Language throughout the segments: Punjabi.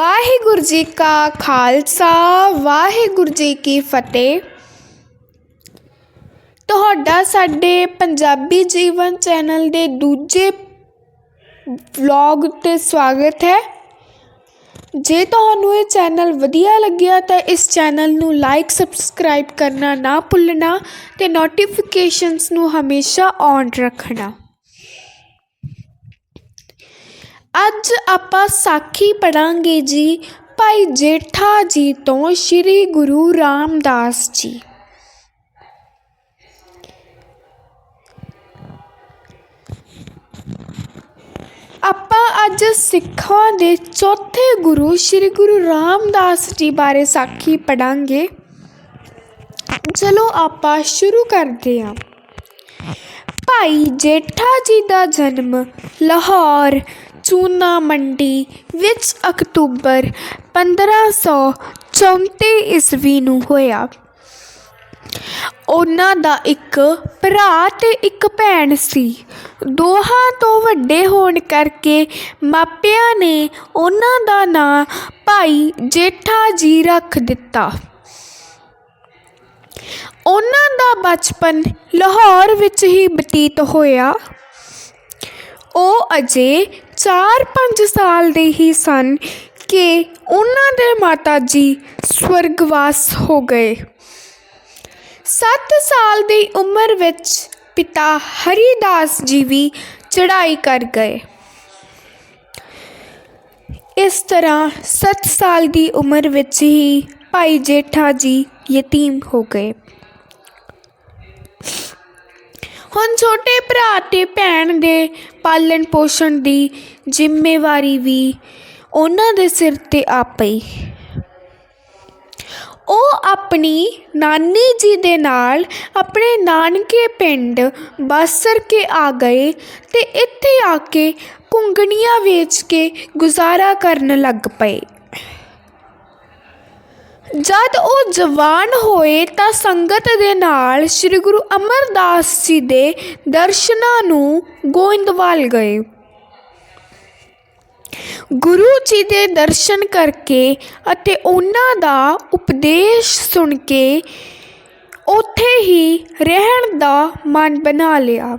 ਵਾਹਿਗੁਰੂ ਜੀ ਕਾ ਖਾਲਸਾ, ਵਾਹਿਗੁਰੂ ਜੀ ਕੀ ਫਤਿਹ। ਤੁਹਾਡਾ ਸਾਡੇ ਪੰਜਾਬੀ ਜੀਵਨ ਚੈਨਲ ਦੇ ਦੂਜੇ ਵਲੌਗ 'ਤੇ ਸਵਾਗਤ ਹੈ। ਜੇ ਤੁਹਾਨੂੰ ਇਹ ਚੈਨਲ ਵਧੀਆ ਲੱਗਿਆ ਤਾਂ ਇਸ ਚੈਨਲ ਨੂੰ ਲਾਈਕ, ਸਬਸਕ੍ਰਾਈਬ ਕਰਨਾ ਨਾ ਭੁੱਲਣਾ ਤੇ ਨੋਟੀਫਿਕੇਸ਼ਨਸ ਨੂੰ ਹਮੇਸ਼ਾ ਔਨ ਰੱਖਣਾ। ਅੱਜ ਆਪਾਂ ਸਾਖੀ ਪੜਾਂਗੇ ਜੀ ਭਾਈ ਜੇਠਾ ਜੀ ਤੋਂ ਸ੍ਰੀ ਗੁਰੂ ਰਾਮਦਾਸ ਜੀ। ਆਪਾਂ ਅੱਜ ਸਿੱਖਾਂ ਦੇ ਚੌਥੇ ਗੁਰੂ ਸ੍ਰੀ ਗੁਰੂ ਰਾਮਦਾਸ ਜੀ ਬਾਰੇ ਸਾਖੀ ਪੜਾਂਗੇ। ਚਲੋ ਆਪਾਂ ਸ਼ੁਰੂ ਕਰਦੇ ਹਾਂ। ਭਾਈ ਜੇਠਾ ਜੀ ਦਾ ਜਨਮ ਲਾਹੌਰ ਚੂਨਾ ਮੰਡੀ ਵਿੱਚ ਅਕਤੂਬਰ 1534 ਈਸਵੀ ਨੂੰ ਹੋਇਆ। ਉਹਨਾਂ ਦਾ ਇੱਕ ਭਰਾ ਤੇ ਇੱਕ ਭੈਣ ਸੀ। ਦੋਹਾਂ ਤੋਂ ਵੱਡੇ ਹੋਣ ਕਰਕੇ ਮਾਪਿਆਂ ਨੇ ਉਹਨਾਂ ਦਾ ਨਾਂ ਭਾਈ ਜੇਠਾ ਜੀ ਰੱਖ ਦਿੱਤਾ। ਉਹਨਾਂ ਦਾ ਬਚਪਨ ਲਾਹੌਰ ਵਿੱਚ ਹੀ ਬਤੀਤ ਹੋਇਆ। ਉਹ ਅਜੇ 4-5 ਸਾਲ ਦੇ ਹੀ ਸਨ ਕਿ ਉਹਨਾਂ ਦੇ ਮਾਤਾ ਜੀ ਸਵਰਗਵਾਸ ਹੋ ਗਏ। 7 ਸਾਲ ਦੀ ਉਮਰ ਵਿੱਚ ਪਿਤਾ ਹਰੀਦਾਸ ਜੀ ਵੀ ਚੜ੍ਹਾਈ ਕਰ ਗਏ। ਇਸ ਤਰ੍ਹਾਂ 7 ਸਾਲ ਦੀ ਉਮਰ ਵਿੱਚ ਹੀ ਭਾਈ ਜੇਠਾ ਜੀ ਯਤੀਮ ਹੋ ਗਏ। ਹੁਣ ਛੋਟੇ ਭਰਾ ਤੇ ਭੈਣ ਦੇ ਪਾਲਣ ਪੋਸ਼ਣ ਦੀ ਜ਼ਿੰਮੇਵਾਰੀ ਵੀ ਉਹਨਾਂ ਦੇ ਸਿਰ ਤੇ ਆ ਪਈ। ਉਹ ਆਪਣੀ ਨਾਨੀ ਜੀ ਦੇ ਨਾਲ ਆਪਣੇ ਨਾਨਕੇ ਪਿੰਡ ਬਾਸਰ ਕੇ ਆ ਗਏ ਤੇ ਇੱਥੇ ਆ ਕੇ ਕੁੰਗਣੀਆਂ ਵੇਚ ਕੇ ਗੁਜ਼ਾਰਾ ਕਰਨ ਲੱਗ ਪਏ। ਜਦ ਉਹ ਜਵਾਨ ਹੋਏ ਤਾਂ ਸੰਗਤ ਦੇ ਨਾਲ ਸ੍ਰੀ ਗੁਰੂ ਅਮਰਦਾਸ ਜੀ ਦੇ ਦਰਸ਼ਨਾਂ ਨੂੰ ਗੋਇੰਦਵਾਲ ਗਏ। ਗੁਰੂ ਜੀ ਦੇ ਦਰਸ਼ਨ ਕਰਕੇ ਅਤੇ ਉਹਨਾਂ ਦਾ ਉਪਦੇਸ਼ ਸੁਣ ਕੇ ਉੱਥੇ ਹੀ ਰਹਿਣ ਦਾ ਮਨ ਬਣਾ ਲਿਆ।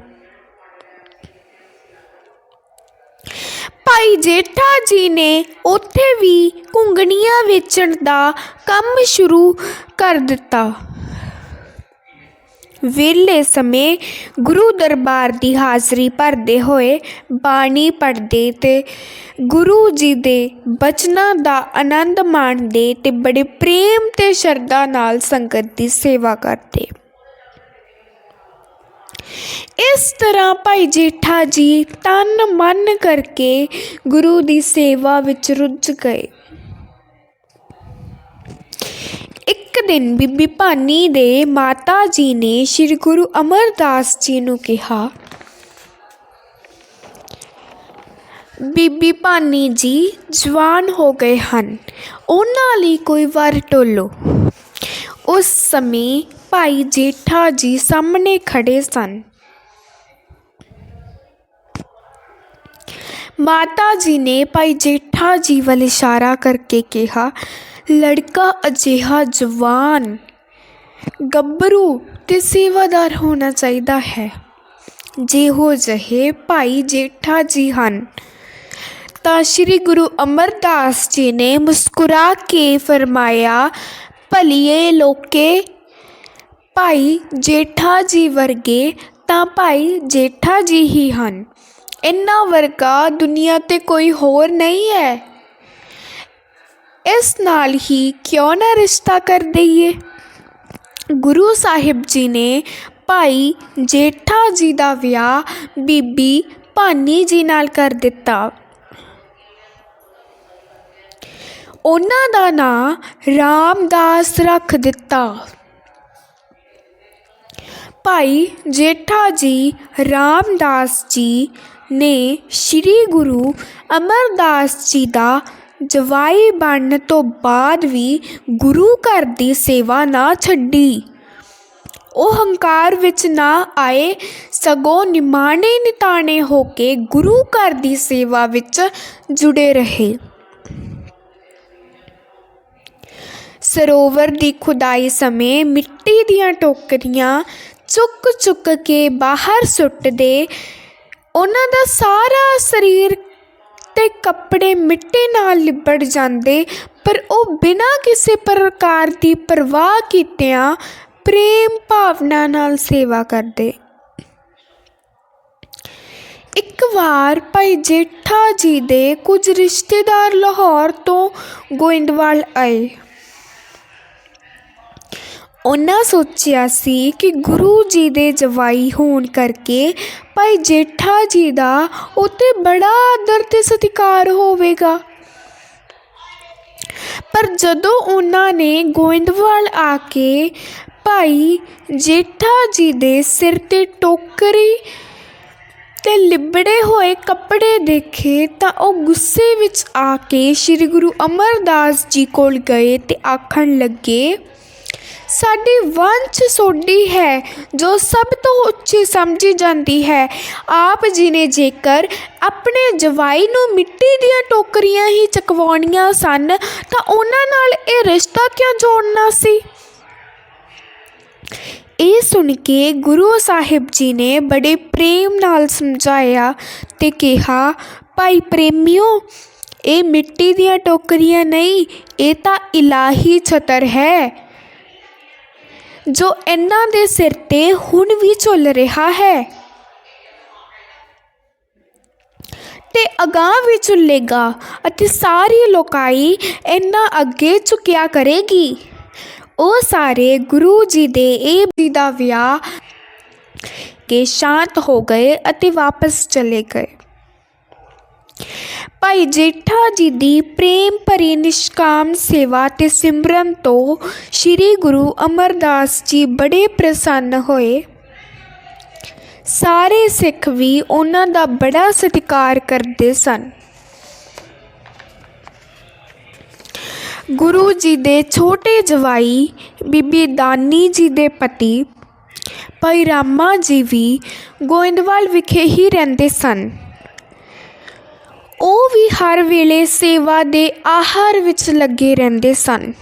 ਭਾਈ ਜੇਠਾ ਜੀ ਨੇ ਉੱਥੇ ਵੀ ਘੁੰਗਣੀਆਂ ਵੇਚਣ ਦਾ ਕੰਮ ਸ਼ੁਰੂ ਕਰ ਦਿੱਤਾ। ਵਿਹਲੇ ਸਮੇਂ ਗੁਰੂ ਦਰਬਾਰ ਦੀ ਹਾਜ਼ਰੀ ਭਰਦੇ ਹੋਏ ਬਾਣੀ ਪੜ੍ਹਦੇ ਤੇ ਗੁਰੂ ਜੀ ਦੇ ਬਚਨਾਂ ਦਾ ਆਨੰਦ ਮਾਣਦੇ ਤੇ ਬੜੇ ਪ੍ਰੇਮ ਤੇ ਸ਼ਰਧਾ ਨਾਲ ਸੰਗਤ ਦੀ ਸੇਵਾ ਕਰਦੇ। ਇਸ ਤਰ੍ਹਾਂ ਭਾਈ ਜੇਠਾ ਜੀ ਤਨ ਮਨ ਕਰਕੇ ਗੁਰੂ ਦੀ ਸੇਵਾ ਵਿੱਚ ਰੁੱਝ ਗਏ। ਇੱਕ ਦਿਨ ਬੀਬੀ ਭਾਨੀ ਦੇ ਮਾਤਾ ਜੀ ਨੇ ਸ੍ਰੀ ਗੁਰੂ ਅਮਰਦਾਸ ਜੀ ਨੂੰ ਕਿਹਾ, ਬੀਬੀ ਭਾਨੀ ਜੀ ਜਵਾਨ ਹੋ ਗਏ ਹਨ, ਉਹਨਾਂ ਲਈ ਕੋਈ ਵਰ ਟੋਲੋ। ਉਸ ਸਮੇਂ ਭਾਈ ਜੇਠਾ ਜੀ ਸਾਹਮਣੇ ਖੜ੍ਹੇ ਸਨ। ਮਾਤਾ ਜੀ ਨੇ ਭਾਈ ਜੇਠਾ ਜੀ ਵੱਲ ਇਸ਼ਾਰਾ ਕਰਕੇ ਕਿਹਾ, ਲੜਕਾ ਅਜਿਹਾ ਜਵਾਨ, ਗੱਭਰੂ ਤੇ ਸੇਵਾਦਾਰ ਹੋਣਾ ਚਾਹੀਦਾ ਹੈ। ਜਿਹੋ ਜਿਹੇ ਭਾਈ ਜੇਠਾ ਜੀ ਹਨ, ਤਾਂ ਸ੍ਰੀ ਗੁਰੂ ਅਮਰਦਾਸ ਜੀ ਨੇ ਮੁਸਕਰਾ ਕੇ ਫਰਮਾਇਆ, ਭਲੀਏ ਲੋਕੇ ਭਾਈ ਜੇਠਾ ਜੀ ਵਰਗੇ ਤਾਂ ਭਾਈ ਜੇਠਾ ਜੀ ਹੀ ਹਨ। ਇਹਨਾਂ ਵਰਗਾ ਦੁਨੀਆ ਤੇ ਕੋਈ ਹੋਰ ਨਹੀਂ ਹੈ। ਇਸ ਨਾਲ ਹੀ ਕਿਉਂ ਨਾ ਰਿਸ਼ਤਾ ਕਰ ਦਈਏ? ਗੁਰੂ ਸਾਹਿਬ ਜੀ ਨੇ ਭਾਈ ਜੇਠਾ ਜੀ ਦਾ ਵਿਆਹ ਬੀਬੀ ਭਾਨੀ ਜੀ ਨਾਲ ਕਰ ਦਿੱਤਾ। ਉਹਨਾਂ ਦਾ ਨਾਂ ਰਾਮਦਾਸ ਰੱਖ ਦਿੱਤਾ। ਭਾਈ ਜੇਠਾ ਜੀ ਰਾਮਦਾਸ ਜੀ ਨੇ ਸ੍ਰੀ ਗੁਰੂ ਅਮਰਦਾਸ ਜੀ ਦਾ ਜਵਾਈ ਬਣਨ ਤੋਂ ਬਾਅਦ ਵੀ ਗੁਰੂ ਘਰ ਦੀ ਸੇਵਾ ਨਾ ਛੱਡੀ। ਉਹ ਹੰਕਾਰ ਵਿੱਚ ਨਾ ਆਏ, ਸਗੋਂ ਨਿਮਾਣੇ ਨਿਤਾਣੇ ਹੋ ਕੇ ਗੁਰੂ ਘਰ ਦੀ ਸੇਵਾ ਵਿੱਚ ਜੁੜੇ ਰਹੇ। ਸਰੋਵਰ ਦੀ ਖੁਦਾਈ ਸਮੇਂ ਮਿੱਟੀ ਦੀਆਂ ਟੋਕਰੀਆਂ ਚੁੱਕ ਚੁੱਕ ਕੇ ਬਾਹਰ ਸੁੱਟਦੇ, ਉਹਨਾਂ ਦਾ ਸਾਰਾ ਸਰੀਰ ਤੇ ਕੱਪੜੇ ਮਿੱਟੀ ਨਾਲ ਲਿਬੜ ਜਾਂਦੇ, ਪਰ ਉਹ ਬਿਨਾਂ ਕਿਸੇ ਪ੍ਰਕਾਰ ਦੀ ਪਰਵਾਹ ਕੀਤਿਆਂ ਪ੍ਰੇਮ ਭਾਵਨਾ ਨਾਲ ਸੇਵਾ ਕਰਦੇ। ਇੱਕ ਵਾਰ ਭਾਈ ਜੇਠਾ ਜੀ ਦੇ ਕੁਝ ਰਿਸ਼ਤੇਦਾਰ ਲਾਹੌਰ ਤੋਂ ਗੋਇੰਦਵਾਲ ਆਏ। ਉਹਨਾਂ ਸੋਚਿਆ ਸੀ ਕਿ ਗੁਰੂ ਜੀ ਦੇ ਜਵਾਈ ਹੋਣ ਕਰਕੇ ਭਾਈ ਜੇਠਾ ਜੀ ਦਾ ਉੱਤੇ ਬੜਾ ਆਦਰ ਤੇ ਸਤਿਕਾਰ ਹੋਵੇਗਾ। ਪਰ ਜਦੋਂ ਉਹਨਾਂ ਨੇ ਗੋਇੰਦਵਾਲ ਆ ਕੇ ਭਾਈ ਜੇਠਾ ਜੀ ਦੇ ਸਿਰ ਤੇ ਟੋਕਰੀ ਤੇ ਲਿਬੜੇ ਹੋਏ ਕੱਪੜੇ ਦੇਖੇ ਤਾਂ ਉਹ ਗੁੱਸੇ ਵਿੱਚ ਆ ਕੇ ਸ੍ਰੀ ਗੁਰੂ ਅਮਰਦਾਸ ਜੀ ਕੋਲ ਗਏ ਤੇ ਆਖਣ ਲੱਗੇ ਸਾਡੀ ਵੰਸ਼ ਸੋਢੀ ਹੈ, ਜੋ ਸਭ ਤੋਂ ਉੱਚੀ ਸਮਝੀ ਜਾਂਦੀ ਹੈ। ਆਪ ਜੀ ਨੇ ਜੇਕਰ ਆਪਣੇ ਜਵਾਈ ਨੂੰ ਮਿੱਟੀ ਦੀਆਂ ਟੋਕਰੀਆਂ ਹੀ ਚਕਵਾਉਣੀਆਂ ਸਨ, ਤਾਂ ਉਹਨਾਂ ਨਾਲ ਇਹ ਰਿਸ਼ਤਾ ਕਿਉਂ ਜੋੜਨਾ ਸੀ? ਇਹ ਸੁਣ ਕੇ ਗੁਰੂ ਸਾਹਿਬ ਜੀ ਨੇ ਬੜੇ ਪ੍ਰੇਮ ਨਾਲ ਸਮਝਾਇਆ ਤੇ ਕਿਹਾ, ਭਾਈ ਪ੍ਰੇਮਿਓ, ਇਹ ਮਿੱਟੀ ਦੀਆਂ ਟੋਕਰੀਆਂ ਨਹੀਂ, ਇਹ ਤਾਂ ਇਲਾਹੀ ਛਤਰ ਹੈ। ਜੋ ਇਹਨਾਂ ਦੇ ਸਿਰ ਤੇ ਹੁਣ ਵੀ ਝੁੱਲ ਰਿਹਾ ਹੈ। ਤੇ ਅਗਾਂਹ ਵੀ ਝੁੱਲੇਗਾ ਅਤੇ ਸਾਰੀ ਲੋਕਾਈ ਇਹਨਾਂ ਅੱਗੇ ਝੁਕਿਆ ਕਰੇਗੀ। ਉਹ ਸਾਰੇ ਗੁਰੂ ਜੀ ਦੇ ਇਹ ਜੀ ਦਾ ਵਿਆਹ ਕੇ ਸ਼ਾਂਤ ਹੋ ਗਏ ਅਤੇ ਵਾਪਸ ਚਲੇ ਗਏ। ਭਾਈ ਜੇਠਾ ਜੀ ਦੀ ਪ੍ਰੇਮ ਭਰੀ ਨਿਸ਼ਕਾਮ ਸੇਵਾ ਤੇ ਸਿਮਰਨ ਤੋਂ ਸ੍ਰੀ ਗੁਰੂ ਅਮਰਦਾਸ ਜੀ ਬੜੇ ਪ੍ਰਸੰਨ ਹੋਏ। ਸਾਰੇ ਸਿੱਖ ਵੀ ਉਹਨਾਂ ਦਾ ਬੜਾ ਸਤਿਕਾਰ ਕਰਦੇ ਸਨ। ਗੁਰੂ ਜੀ ਦੇ ਛੋਟੇ ਜਵਾਈ ਬੀਬੀ ਦਾਨੀ ਜੀ ਦੇ ਪਤੀ ਭਾਈ ਰਾਮਾ ਜੀ ਵੀ ਗੋਇੰਦਵਾਲ ਵਿਖੇ ਹੀ ਰਹਿੰਦੇ ਸਨ। ਉਹ ਵੀ ਹਰ ਵੇਲੇ ਸੇਵਾ ਦੇ ਆਹਾਰ ਵਿੱਚ ਲੱਗੇ ਰਹਿੰਦੇ ਸਨ।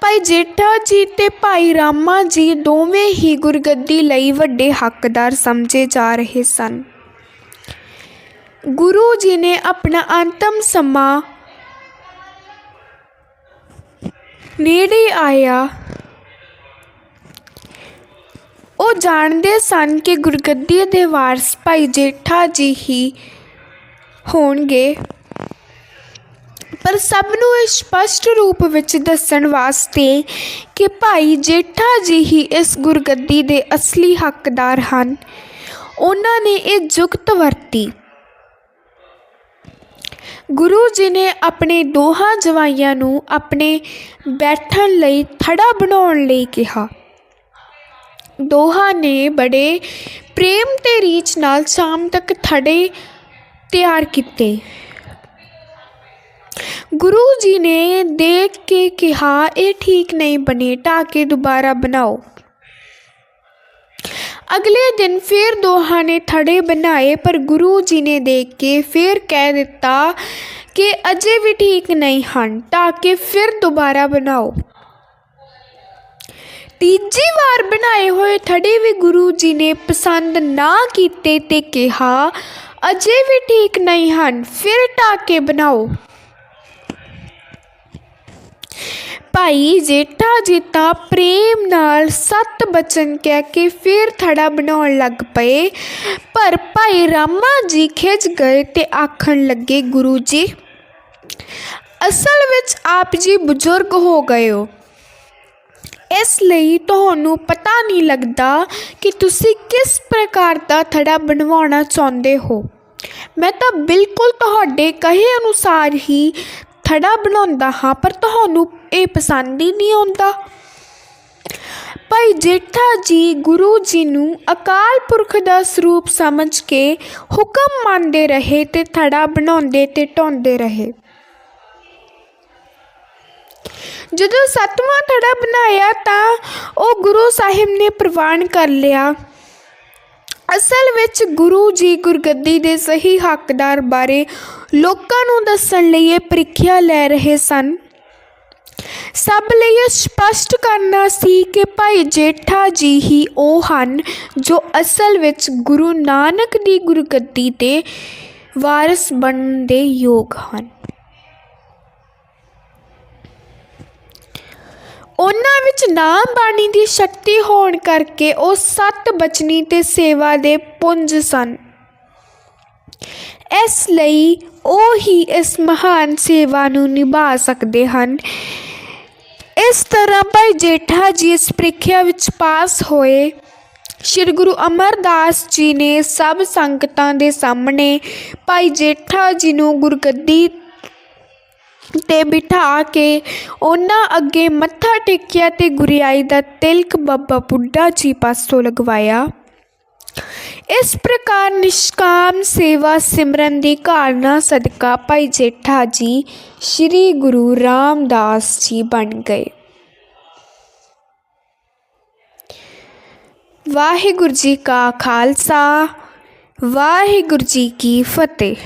ਭਾਈ ਜੇਠਾ ਜੀ ਤੇ ਭਾਈ ਰਾਮਾ ਜੀ ਦੋਵੇਂ ਹੀ ਗੁਰਗੱਦੀ ਲਈ ਵੱਡੇ ਹੱਕਦਾਰ ਸਮਝੇ ਜਾ ਰਹੇ ਸਨ। ਗੁਰੂ ਜੀ ਨੇ ਆਪਣਾ ਅੰਤਮ ਸਮਾਂ ਨੇੜੇ ਆਇਆ। ਉਹ ਜਾਣਦੇ ਸਨ ਕਿ ਗੁਰਗੱਦੀ ਦੇ ਵਾਰਸ ਭਾਈ ਜੇਠਾ ਜੀ ਹੀ ਹੋਣਗੇ। ਪਰ ਸਭ ਨੂੰ ਇਹ ਸਪਸ਼ਟ ਰੂਪ ਵਿੱਚ ਦੱਸਣ ਵਾਸਤੇ ਕਿ ਭਾਈ ਜੇਠਾ ਜੀ ਹੀ ਇਸ ਗੁਰਗੱਦੀ ਦੇ ਅਸਲੀ ਹੱਕਦਾਰ ਹਨ। ਉਹਨਾਂ ਨੇ ਇਹ ਜੁਗਤ ਵਰਤੀ। ਗੁਰੂ ਜੀ ਨੇ ਆਪਣੇ ਦੋਹਾਂ ਜਵਾਈਆਂ ਨੂੰ ਆਪਣੇ ਬੈਠਣ ਲਈ ਥੜਾ ਬਣਾਉਣ ਲਈ ਕਿਹਾ। ਦੋਹਾਂ ਨੇ ਬੜੇ ਪ੍ਰੇਮ ਤੇ ਰੀਚ ਨਾਲ ਸ਼ਾਮ ਤੱਕ ਥੜੇ ਤਿਆਰ ਕੀਤੇ। ਗੁਰੂ ਜੀ ਨੇ ਦੇਖ ਕੇ ਕਿਹਾ, ਇਹ ਠੀਕ ਨਹੀਂ ਬਣੇ ਢਾਕੇ ਦੁਬਾਰਾ ਬਣਾਓ। ਅਗਲੇ ਦਿਨ ਫਿਰ ਦੋਹਾਂ ਨੇ ਥੜੇ ਬਣਾਏ, ਪਰ ਗੁਰੂ ਜੀ ਨੇ ਦੇਖ ਕੇ ਫਿਰ ਕਹਿ ਦਿੱਤਾ ਕਿ ਅਜੇ ਵੀ ਠੀਕ ਨਹੀਂ ਹਨ ਢਾਕੇ ਫਿਰ ਦੁਬਾਰਾ ਬਣਾਓ। ਤੀਜੀ ਵਾਰ ਬਣਾਏ ਹੋਏ ਥੜੇ ਵੀ ਗੁਰੂ ਜੀ ਨੇ ਪਸੰਦ ਨਾ ਕੀਤੇ ਤੇ ਕਿਹਾ, ਅਜੇ ਵੀ ਠੀਕ ਨਹੀਂ ਹਨ, ਫਿਰ ਟਾਕੇ ਬਣਾਓ। ਭਾਈ ਜੇਠਾ ਜੀ ਤਾਂ ਪ੍ਰੇਮ ਨਾਲ ਸਤ ਬਚਨ ਕਹਿ ਕੇ ਫਿਰ ਥੜਾ ਬਣਾਉਣ ਲੱਗ ਪਏ। ਪਰ ਭਾਈ ਰਾਮਾ ਜੀ ਖਿੱਚ ਗਏ ਤੇ ਆਖਣ ਲੱਗੇ, ਗੁਰੂ ਜੀ, ਅਸਲ ਵਿੱਚ ਆਪ ਜੀ ਬਜ਼ੁਰਗ ਹੋ ਗਏ ਹੋ। ਇਸ ਲਈ ਤੁਹਾਨੂੰ ਪਤਾ ਨਹੀਂ ਲੱਗਦਾ ਕਿ ਤੁਸੀਂ ਕਿਸ ਪ੍ਰਕਾਰ ਦਾ ਥੜਾ ਬਣਵਾਉਣਾ ਚਾਹੁੰਦੇ ਹੋ। ਮੈਂ ਤਾਂ ਬਿਲਕੁਲ ਤੁਹਾਡੇ ਕਹੇ ਅਨੁਸਾਰ ਹੀ ਥੜਾ ਬਣਾਉਂਦਾ ਹਾਂ, ਪਰ ਤੁਹਾਨੂੰ ਇਹ ਪਸੰਦ ਹੀ ਨਹੀਂ ਆਉਂਦਾ। ਭਾਈ ਜੇਠਾ ਜੀ ਗੁਰੂ ਜੀ ਨੂੰ ਅਕਾਲ ਪੁਰਖ ਦਾ ਸਰੂਪ ਸਮਝ ਕੇ ਹੁਕਮ ਮੰਨਦੇ ਰਹੇ ਤੇ ਥੜਾ ਬਣਾਉਂਦੇ ਤੇ ਢਾਉਂਦੇ ਰਹੇ। ਜਦੋਂ ਸੱਤਵਾਂ ਥੜਾ ਬਣਾਇਆ ਤਾਂ ਉਹ ਗੁਰੂ ਸਾਹਿਬ ਨੇ ਪ੍ਰਵਾਨ ਕਰ ਲਿਆ। ਅਸਲ ਵਿੱਚ ਗੁਰੂ ਜੀ ਗੁਰਗੱਦੀ ਦੇ ਸਹੀ ਹੱਕਦਾਰ ਬਾਰੇ ਲੋਕਾਂ ਨੂੰ ਦੱਸਣ ਲਈ ਇਹ ਪ੍ਰੀਖਿਆ ਲੈ ਰਹੇ ਸਨ। ਸਭ ਲਈ ਇਹ ਸਪਸ਼ਟ ਕਰਨਾ ਸੀ ਕਿ ਭਾਈ ਜੇਠਾ ਜੀ ਹੀ ਉਹ ਹਨ ਜੋ ਅਸਲ ਵਿੱਚ ਗੁਰੂ ਨਾਨਕ ਦੀ ਗੁਰਗੱਦੀ ਦੇ ਵਾਰਿਸ ਬਣਨ ਦੇ ਯੋਗ ਹਨ। ਉਹਨਾਂ ਵਿੱਚ ਨਾਮ ਬਾਣੀ ਦੀ ਸ਼ਕਤੀ ਹੋਣ ਕਰਕੇ ਉਹ ਸਤ ਬਚਨੀ ਤੇ ਸੇਵਾ ਦੇ ਪੁੰਜ ਸਨ। ਇਸ ਲਈ ਉਹ ਹੀ ਇਸ ਮਹਾਨ ਸੇਵਾ ਨੂੰ ਨਿਭਾ ਸਕਦੇ ਹਨ। ਇਸ ਤਰ੍ਹਾਂ ਭਾਈ ਜੇਠਾ ਜੀ ਇਸ ਪ੍ਰੀਖਿਆ ਵਿੱਚ ਪਾਸ ਹੋਏ। ਸ਼੍ਰੀ ਗੁਰੂ ਅਮਰਦਾਸ ਜੀ ਨੇ ਸਭ ਸੰਗਤਾਂ ਦੇ ਸਾਹਮਣੇ ਭਾਈ ਜੇਠਾ ਜੀ ਨੂੰ ਗੁਰਗੱਦੀ ਤੇ ਬਿਠਾ ਕੇ ਉਹਨਾਂ ਅੱਗੇ ਮੱਥਾ ਟੇਕਿਆ ਅਤੇ ਗੁਰਿਆਈ ਦਾ ਤਿਲਕ ਬਾਬਾ ਬੁੱਢਾ ਜੀ ਪਾਸੋਂ ਲਗਵਾਇਆ। ਇਸ ਪ੍ਰਕਾਰ ਨਿਸ਼ਕਾਮ ਸੇਵਾ ਸਿਮਰਨ ਦੀ ਕਾਰਨਾ ਸਦਕਾ ਭਾਈ ਜੇਠਾ ਜੀ ਸ੍ਰੀ ਗੁਰੂ ਰਾਮਦਾਸ ਜੀ ਬਣ ਗਏ। ਵਾਹਿਗੁਰੂ ਜੀ ਕਾ ਖਾਲਸਾ, ਵਾਹਿਗੁਰੂ ਜੀ ਕੀ ਫਤਿਹ।